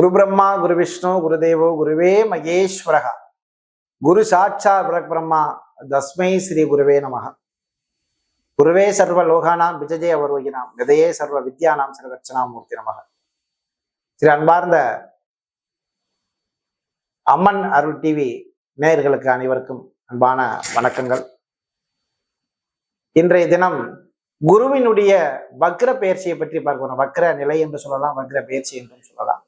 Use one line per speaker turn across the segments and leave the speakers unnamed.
குரு பிரம்மா குரு விஷ்ணு குருதேவோ குருவே மகேஸ்வரகா குரு சாட்சா பிரம்மா தஸ்மை ஸ்ரீ குருவே நமக குருவே சர்வ லோகானாம் விஜய அவரோகினாம். கதையே சர்வ வித்யானாம் சர்வச்சனாமூர்த்தி நமக திரு அன்பார்ந்த அம்மன் அருள் டிவி நேயர்களுக்கு அனைவருக்கும் அன்பான வணக்கங்கள். இன்றைய தினம் குருவினுடைய வக்ர பயிற்சியை பற்றி பார்க்கணும் வக்ர நிலை என்று சொல்லலாம் வக்ர பயிற்சி என்றும் சொல்லலாம்.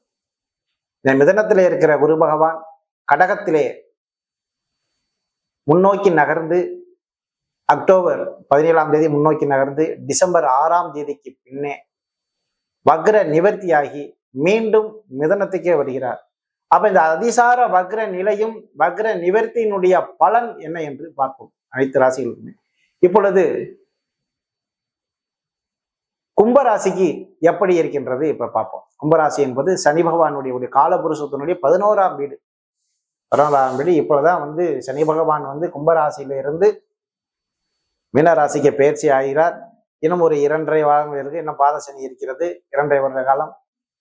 இந்த மிதனத்திலே இருக்கிற குரு பகவான் கடகத்திலே முன்னோக்கி நகர்ந்து அக்டோபர் பதினேழாம் தேதி முன்னோக்கி நகர்ந்து டிசம்பர் ஆறாம் தேதிக்கு பின்னே வக்ர நிவர்த்தியாகி மீண்டும் மிதனத்துக்கே வருகிறார். அப்ப இந்த அதிசார வக்ர நிலையும் வக்ர நிவர்த்தியினுடைய பலன் என்ன என்று பார்ப்போம். அனைத்து ராசிகளுக்குமே. இப்பொழுது கும்பராசிக்கு எப்படி இருக்கின்றது இப்ப பார்ப்போம். கும்பராசி என்பது சனி பகவானுடைய ஒரு காலபுருஷத்தினுடைய பதினோராம் வீடு. பதினோராம் வீடு. இப்பொழுதுதான் வந்து சனி பகவான் வந்து கும்பராசியில இருந்து மீனராசிக்கு பயிற்சி ஆகிறார். இன்னும் ஒரு இரண்டரை வாரங்கள் இருக்கு. இன்னும் பாத சனி இருக்கிறது. இரண்டரை வருட காலம்.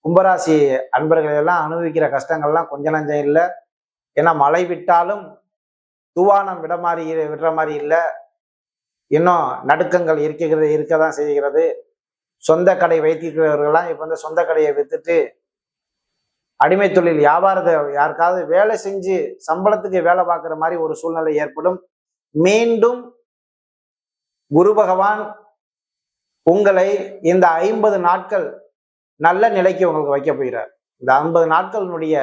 கும்பராசி அன்பர்கள் எல்லாம் அனுபவிக்கிற கஷ்டங்கள்லாம் கொஞ்ச நஞ்சம் இல்லை. ஏன்னா மழை விட்டாலும் துவானம் விட மாதிரி விடுற மாதிரி இல்லை. இன்னும் நடுக்கங்கள் இருக்கிறது இருக்க தான் செய்கிறது. சொந்த கடை வைத்திருக்கிறவர்கள்லாம் இப்போ வந்து சொந்த கடையை வித்துட்டு அடிமை தொழில் வியாபாரத்தை யாருக்காவது வேலை செஞ்சு சம்பளத்துக்கு வேலை பார்க்குற மாதிரி ஒரு சூழ்நிலை ஏற்படும். மீண்டும் குரு பகவான் உங்களை இந்த ஐம்பது நாட்கள் நல்ல நிலைக்கு உங்களுக்கு வைக்க போகிறார். இந்த ஐம்பது நாட்களினுடைய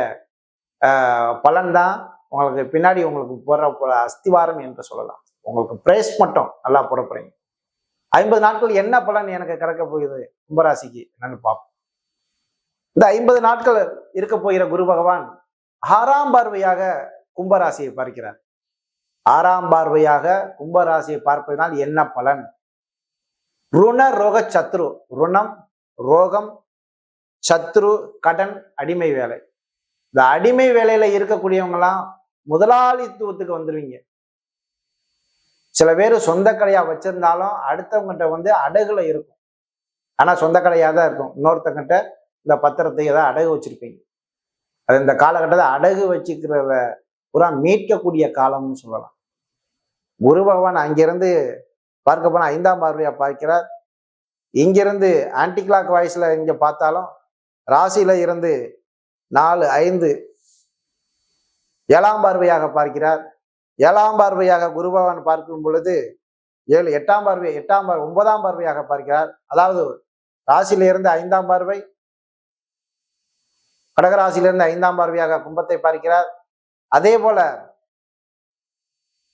பலன்தான் உங்களுக்கு பின்னாடி உங்களுக்கு போடுற அஸ்திவாரம் என்று சொல்லலாம். உங்களுக்கு பிரைஸ் மட்டும் நல்லா போட போறீங்க. ஐம்பது நாட்கள் என்ன பலன் எனக்கு கிடைக்க போகுது? கும்பராசிக்கு. என்னன்னு பார்ப்போம். இந்த ஐம்பது நாட்கள் இருக்க போகிற குரு பகவான் ஆறாம் பார்வையாக கும்பராசியை பார்க்கிறார். ஆறாம் பார்வையாக கும்பராசியை பார்ப்பதனால் என்ன பலன்? ருண ரோக சத்ரு. ருணம் ரோகம் சத்ரு கடன் அடிமை வேலை. இந்த அடிமை வேலையில இருக்கக்கூடியவங்கலாம் முதலாளித்துவத்துக்கு வந்துருவீங்க. சில பேர் சொந்த கடையாக வச்சிருந்தாலும் அடுத்தவங்ககிட்ட வந்து அடகுல இருக்கும். ஆனால் சொந்த கடையாக தான் இருக்கும். இன்னொருத்தங்கிட்ட இந்த பத்திரத்தை ஏதாவது அடகு வச்சுருப்பீங்க. அது இந்த காலகட்டத்தில் அடகு வச்சுக்கிறத பூரா மீட்கக்கூடிய காலம்னு சொல்லலாம். குரு பகவான் அங்கிருந்து பார்க்க போனால் ஐந்தாம் பார்வையாக பார்க்கிறார். இங்கிருந்து ஆன்டி கிளாக் வாய்ஸில் இங்கே பார்த்தாலும் ராசியில் இருந்து நாலு ஐந்து ஏழாம் பார்வையாக பார்க்கிறார். ஏழாம் பார்வையாக குரு பகவான் பார்க்கும் பொழுது ஏழு எட்டாம் பார்வை எட்டாம் பார்வை ஒன்பதாம் பார்வையாக பார்க்கிறார். அதாவது ராசியிலிருந்து ஐந்தாம் பார்வை கடகராசியிலிருந்து ஐந்தாம் பார்வையாக கும்பத்தை பார்க்கிறார். அதே போல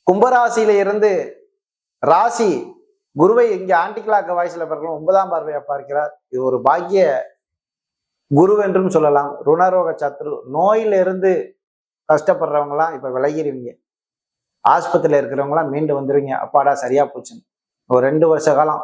கும்பராசியில இருந்து ராசி குருவை இங்கே ஆண்டிகிளாக்க வாய்ஸில் பார்க்கலாம் ஒன்பதாம் பார்வையாக பார்க்கிறார். இது ஒரு பாக்கிய குரு என்றும் சொல்லலாம். ருணரோக சத்ரு நோயிலிருந்து கஷ்டப்படுறவங்களாம் இப்போ விலகிடுவீங்க ஆஸ்பத்திரியில் இருக்கிறவங்களாம் மீண்டு வந்துருவீங்க. அப்பாடா சரியா போச்சுன்னு. ஒரு ரெண்டு வருஷ காலம்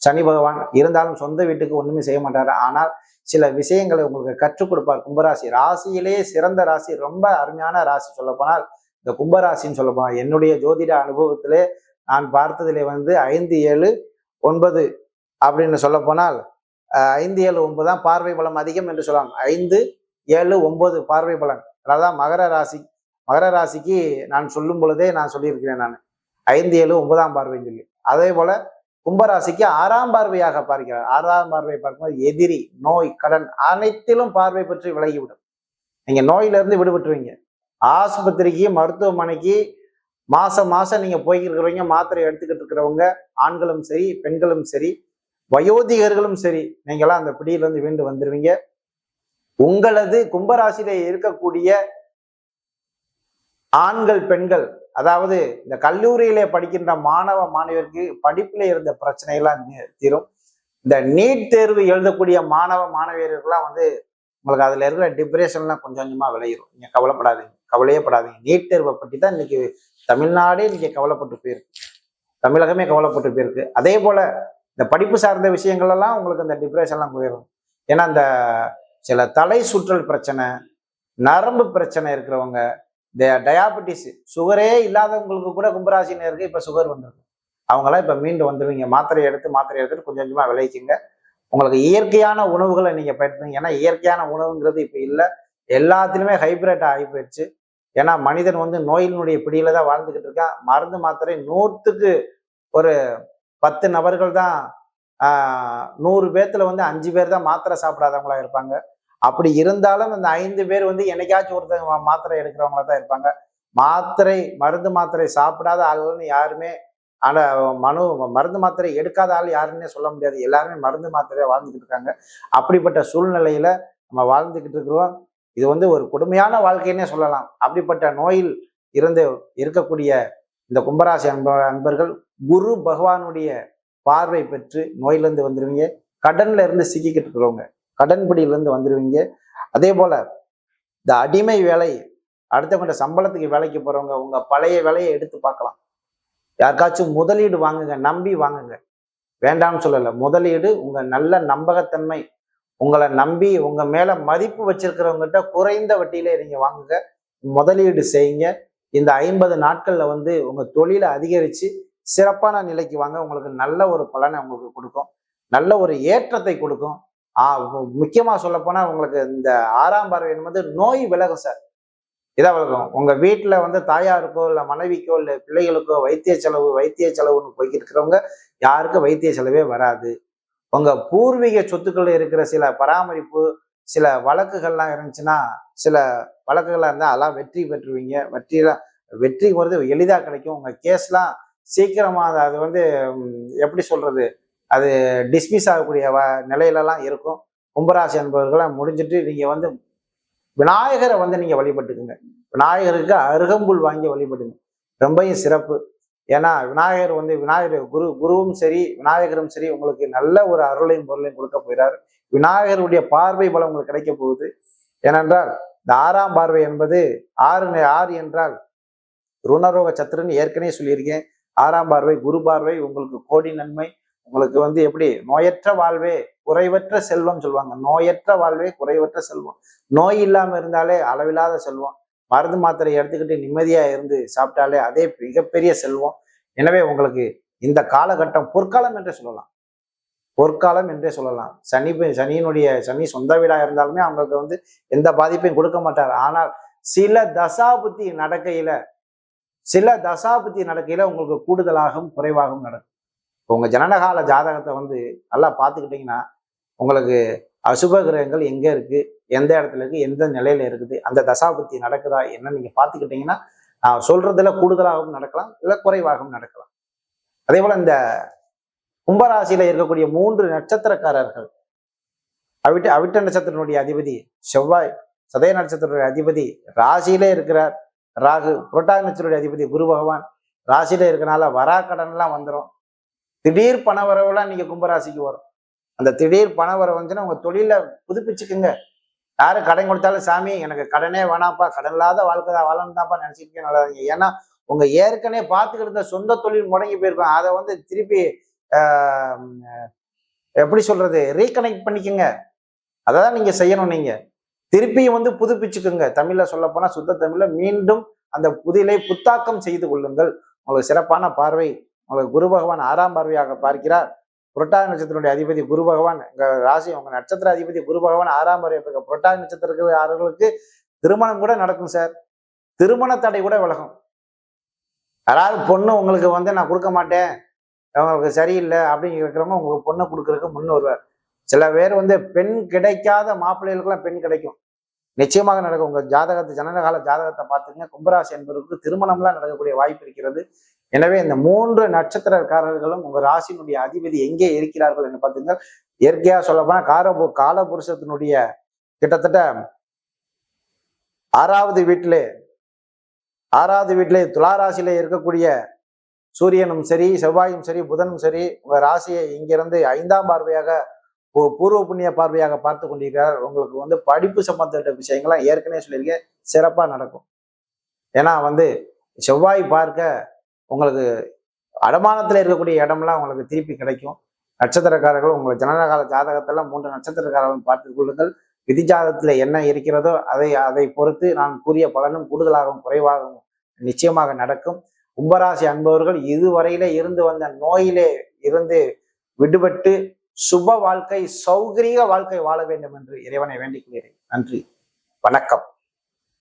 சனி பகவான் இருந்தாலும் சொந்த வீட்டுக்கு ஒன்றுமே செய்ய மாட்டார். ஆனால் சில விஷயங்களை உங்களுக்கு கற்றுக் கொடுப்பார் கும்பராசி. ராசியிலே சிறந்த ராசி ரொம்ப அருமையான ராசி சொல்லப்போனால் இந்த கும்பராசின்னு சொல்லப்போனால் என்னுடைய ஜோதிட அனுபவத்திலே நான் பார்த்ததிலே வந்து ஐந்து ஏழு ஒன்பது அப்படின்னு சொல்லப்போனால் ஐந்து ஏழு ஒன்பது தான் பார்வை பலம் அதிகம் என்று சொல்லலாம். ஐந்து ஏழு ஒன்பது பார்வை பலன். அதான் மகர ராசி மகர ராசிக்கு நான் சொல்லும் பொழுதே நான் சொல்லியிருக்கிறேன் நான். ஐந்து ஏழு ஒன்பதாம் பார்வைன்னு சொல்லி. அதே போல கும்பராசிக்கு ஆறாம் பார்வையாக பார்க்கிறார். ஆறாம் பார்வை பார்க்கும்போது எதிரி நோய் கடன் அனைத்திலும் பார்வை பற்றி விலகிவிடும். நீங்க நோயிலிருந்து விடுபட்டுருவீங்க. ஆஸ்பத்திரிக்கு மருத்துவமனைக்கு மாசம் மாசம் நீங்க போய்க்கிறவங்க மாத்திரை எடுத்துக்கிட்டு இருக்கிறவங்க ஆண்களும் சரி பெண்களும் சரி வயோதிகர்களும் சரி நீங்களாம் அந்த பிடியிலிருந்து மீண்டு வந்துருவீங்க. உங்களது கும்பராசியில இருக்கக்கூடிய ஆண்கள் பெண்கள் அதாவது இந்த கல்லூரியிலே படிக்கின்ற மாணவ மாணவியருக்கு படிப்பில் இருந்த பிரச்சனைகள்லாம் தீரும். இந்த நீட் தேர்வு எழுதக்கூடிய மாணவ மாணவியர்கள்லாம் வந்து உங்களுக்கு அதில் இருக்கிற டிப்ரெஷன்லாம் கொஞ்சம் கொஞ்சமாக விளையிடும் நீங்கள் கவலைப்படாதீங்க. கவலையே படாதீங்க. நீட் தேர்வை பற்றி தான் இன்னைக்கு தமிழ்நாடே இன்னைக்கு கவலைப்பட்டு போயிருக்கு. தமிழகமே கவலைப்பட்டு போயிருக்கு. அதே போல் இந்த படிப்பு சார்ந்த விஷயங்கள்லாம் உங்களுக்கு இந்த டிப்ரெஷன்லாம் போயிடும் ஏன்னா இந்த சில தலை சுற்றல் பிரச்சனை நரம்பு பிரச்சனை இருக்கிறவங்க டயாபெட்டிஸ் சுகரே இல்லாதவங்களுக்கு கூட கும்பராசினருக்கு இப்போ சுகர் வந்துருக்கு. அவங்களாம் இப்போ மீண்டு வந்துடுவீங்க மாத்திரை எடுத்து மாத்திரை எடுத்துட்டு கொஞ்சம் கொஞ்சமாக விளைவிச்சிங்க. உங்களுக்கு இயற்கையான உணவுகளை நீங்கள் பயன்படுத்துங்க. ஏன்னா இயற்கையான உணவுங்கிறது இப்போ இல்லை. எல்லாத்துலேயுமே ஹைபிரிட் ஆகி போயிடுச்சு. ஏன்னா மனிதன் வந்து நோயினுடைய பிடியில தான் வாழ்ந்துக்கிட்டு இருக்கான் மருந்து மாத்திரை நூற்றுக்கு ஒரு பத்து நபர்கள் தான் நூறு பேர்த்துல வந்து அஞ்சு பேர் தான் மாத்திரை சாப்பிடாதவங்களா இருப்பாங்க. அப்படி இருந்தாலும் அந்த ஐந்து பேர் வந்து என்னைக்காச்சும் ஒருத்தங்க மாத்திரை எடுக்கிறவங்களா தான் இருப்பாங்க. மாத்திரை மருந்து மாத்திரை சாப்பிடாத ஆளுன்னு யாருமே ஆனால் மனு மருந்து மாத்திரை எடுக்காத ஆள் யாருன்னே சொல்ல முடியாது. எல்லாருமே மருந்து மாத்திரையாக வாழ்ந்துகிட்டு இருக்காங்க. அப்படிப்பட்ட சூழ்நிலையில நம்ம வாழ்ந்துக்கிட்டு இருக்கிறோம். இது வந்து ஒரு கொடுமையான வாழ்க்கைன்னே சொல்லலாம். அப்படிப்பட்ட நோயில் இருந்து இருக்கக்கூடிய இந்த கும்பராசி அன்ப அன்பர்கள் குரு பகவானுடைய பார்வை பெற்று நோயிலிருந்து வந்துருவீங்க. கடன்ல இருந்து சிக்கிக்கிட்டு இருக்கிறவங்க. கடன் வந்துடுவீங்க அதே போல இந்த அடிமை வேலை அடுத்தவங்க சம்பளத்துக்கு வேலைக்கு போறவங்க உங்க பழைய வேலையை எடுத்து பார்க்கலாம். யாருக்காச்சும் முதலீடு வாங்குங்க நம்பி வாங்குங்க. வேண்டாம்னு சொல்லலை முதலீடு உங்கள் நல்ல நம்பகத்தன்மை உங்களை நம்பி உங்கள் மேலே மதிப்பு வச்சிருக்கிறவங்ககிட்ட குறைந்த வட்டியிலே நீங்கள் வாங்குங்க. முதலீடு செய்யுங்க. இந்த ஐம்பது நாட்களில் வந்து உங்கள் தொழிலை அதிகரிச்சு சிறப்பான நிலைக்கு வாங்க. உங்களுக்கு நல்ல ஒரு பலனை உங்களுக்கு கொடுக்கும். நல்ல ஒரு ஏற்றத்தை கொடுக்கும். ஆஹ் முக்கியமா சொல்ல போனா உங்களுக்கு இந்த ஆறாம் பார்வை என்பது நோய் விலகும் சார். இதாக விலகும் உங்க வீட்டுல வந்து தாயாருக்கோ இல்ல மனைவிக்கோ இல்ல பிள்ளைகளுக்கோ வைத்திய செலவு வைத்திய செலவுன்னு போய்கிட்டு இருக்கிறவங்க யாருக்கும் வைத்திய செலவே வராது. உங்க பூர்வீக சொத்துக்கள் இருக்கிற சில பராமரிப்பு சில வழக்குகள்லாம் இருந்துச்சுன்னா சில வழக்குகள்லாம் இருந்தால் அதெல்லாம் வெற்றி பெற்றுவீங்க. வெற்றியெல்லாம் வெற்றி வருது எளிதாக கிடைக்கும். உங்கள் கேஸ்லாம் சீக்கிரமாக அது- வந்து எப்படி சொல்கிறது அது டிஸ்மிஸ் ஆகக்கூடிய வ நிலையிலலாம் இருக்கும். கும்பராசி என்பவர்களாம் முடிஞ்சிட்டு நீங்கள் வந்து விநாயகரை வந்து நீங்கள் வழிபட்டுக்குங்க. விநாயகருக்கு அருகம்புல் வாங்கி வழிபடுங்க. ரொம்பவும் சிறப்பு. ஏன்னா விநாயகர் வந்து விநாயகர் குரு குருவும் சரி விநாயகரும் சரி உங்களுக்கு நல்ல ஒரு அருளையும் பொருளையும் கொடுக்க போகிறார் விநாயகருடைய பார்வை பலம் உங்களுக்கு கிடைக்க போகுது. ஏனென்றால் இந்த ஆறாம் பார்வை என்பது ஆறு ஆறு என்றால் ருணரோக சத்துருன்னு ஏற்கனவே சொல்லியிருக்கேன். ஆறாம் பார்வை குரு பார்வை உங்களுக்கு கோடி நன்மை உங்களுக்கு வந்து எப்படி? நோயற்ற வாழ்வே குறைவற்ற செல்வம் சொல்லுவாங்க. நோயற்ற வாழ்வே குறைவற்ற செல்வம். நோய் இல்லாமல் இருந்தாலே அளவில்லாத செல்வம். மருந்து மாத்திரை எடுத்துக்கிட்டு நிம்மதியா இருந்து சாப்பிட்டாலே அதே மிகப்பெரிய செல்வம். எனவே உங்களுக்கு இந்த காலகட்டம் பொற்காலம் என்றே சொல்லலாம். பொற்காலம் என்றே சொல்லலாம். சனி சனியினுடைய சனி சொந்த வீடாக இருந்தாலுமே அவங்களுக்கு வந்து எந்த பாதிப்பையும் கொடுக்க மாட்டார். ஆனால் சில தசாபுத்தி நடக்கையில சில தசாபுத்தி நடக்கையில உங்களுக்கு கூடுதலாகவும் குறைவாகவும் நடக்கும். இப்போ உங்க ஜனனகால ஜாதகத்தை வந்து நல்லா பார்த்துக்கிட்டிங்கன்னா உங்களுக்கு அசுப கிரகங்கள் எங்க இருக்கு? எந்த இடத்துல இருக்கு? எந்த நிலையில இருக்குது? அந்த தசாபுத்தி நடக்குதா? என்ன நீங்க பார்த்துக்கிட்டிங்கன்னா நான் சொல்றதுல கூடுதலாகவும் நடக்கலாம் இல்லை குறைவாகவும் நடக்கலாம். அதே போல இந்த கும்பராசியில இருக்கக்கூடிய மூன்று நட்சத்திரக்காரர்கள் அவிட்ட அவிட்ட நட்சத்திரனுடைய அதிபதி செவ்வாய் சதய நட்சத்திரனுடைய அதிபதி ராசியிலே இருக்கிறார். ராகு புரட்டாக நட்சத்திரனுடைய அதிபதி குரு பகவான் ராசியில இருக்கனால வரா கடன்லாம் வந்துடும் திடீர் பண வரவுலாம் நீங்க கும்பராசிக்கு வரும். அந்த திடீர் பண வரவு வந்துச்சுன்னா உங்க தொழில புதுப்பிச்சுக்குங்க. யாரு கடன் கொடுத்தாலும் சாமி எனக்கு கடனே வேணாப்பா கடன் இல்லாத வாழ்க்கை தான் வாழணும் தான்ப்பா நல்லா நல்லாதீங்க ஏன்னா உங்க ஏற்கனவே பார்த்துக்கிட்டு இருந்த சொந்த தொழில் முடங்கி போயிருக்கும். அதை வந்து திருப்பி எப்படி சொல்றது? ரீகனெக்ட் பண்ணிக்கோங்க. அதை தான் நீங்க செய்யணும் நீங்க. திருப்பியும் வந்து புதுப்பிச்சுக்குங்க. தமிழ்ல சொல்ல போனா சுத்த தமிழ்ல மீண்டும் அந்த புதிலை புத்தாக்கம் செய்து கொள்ளுங்கள். உங்களுக்கு சிறப்பான பார்வை. உங்களை குரு பகவான் ஆறாம் பார்வையாக பார்க்கிறார். புரட்டாதி நட்சத்திரனுடைய அதிபதி குரு பகவான் உங்க ராசி உங்க நட்சத்திர அதிபதி குரு பகவான் ஆறாம் பார்வை இருக்க புரட்டாதி நட்சத்திரக்காரர்களுக்கு திருமணம் கூட நடக்கும் சார். திருமண தடை கூட விலகும். யாராவது பொண்ணு உங்களுக்கு வந்து நான் கொடுக்க மாட்டேன் அவங்களுக்கு சரியில்லை அப்படின்னு இருக்கிறவங்க உங்களுக்கு பொண்ணை கொடுக்கறதுக்கு முன் வருவார். சில பேர் வந்து பெண் கிடைக்காத மாப்பிள்ளைகளுக்கெல்லாம் பெண் கிடைக்கும். நிச்சயமாக நடக்கும். உங்க ஜாதகத்தை ஜனனகால ஜாதகத்தை பார்த்துங்க கும்பராசி என்பவருக்கு திருமணம்லாம் நடக்கக்கூடிய வாய்ப்பு இருக்கிறது. எனவே இந்த மூன்று நட்சத்திரக்காரர்களும் உங்க ராசியினுடைய அதிபதி எங்கே இருக்கிறார்கள் என்று பார்த்தீங்கன்னா இயற்கையா சொல்லப்போனா காரபு காலபுருஷத்தினுடைய கிட்டத்தட்ட ஆறாவது வீட்டிலே ஆறாவது வீட்டிலே துளாராசியில இருக்கக்கூடிய சூரியனும் சரி செவ்வாயும் சரி புதனும் சரி உங்க ராசியை இங்கிருந்து ஐந்தாம் பார்வையாக பூர்வ புண்ணிய பார்வையாக பார்த்து கொண்டிருக்கிறார். உங்களுக்கு வந்து படிப்பு சம்பந்தப்பட்ட விஷயங்கள்லாம் ஏற்கனவே சொல்லியிருக்கேன். சிறப்பாக நடக்கும். ஏன்னா வந்து செவ்வாய் பார்க்க உங்களுக்கு அடமானத்தில் இருக்கக்கூடிய இடம்லாம் உங்களுக்கு திருப்பி கிடைக்கும். நட்சத்திரக்காரர்கள் உங்கள் ஜனனகால ஜாதகத்தெல்லாம் மூன்று நட்சத்திரக்காரர்கள் பார்த்து கொள்ளுங்கள். விதி ஜாதகத்தில் என்ன இருக்கிறதோ அதை அதை பொறுத்து நான் கூறிய பலனும் கூடுதலாகவும் குறைவாகவும் நிச்சயமாக நடக்கும். கும்பராசி அன்பவர்கள் இதுவரையில இருந்து வந்த நோயிலே இருந்து விடுபட்டு சுப வாழ்க்கை சௌகரிய வாழ்க்கை வாழ வேண்டும் என்று இறைவனை வேண்டிக் கொள்கிறேன். நன்றி. வணக்கம்.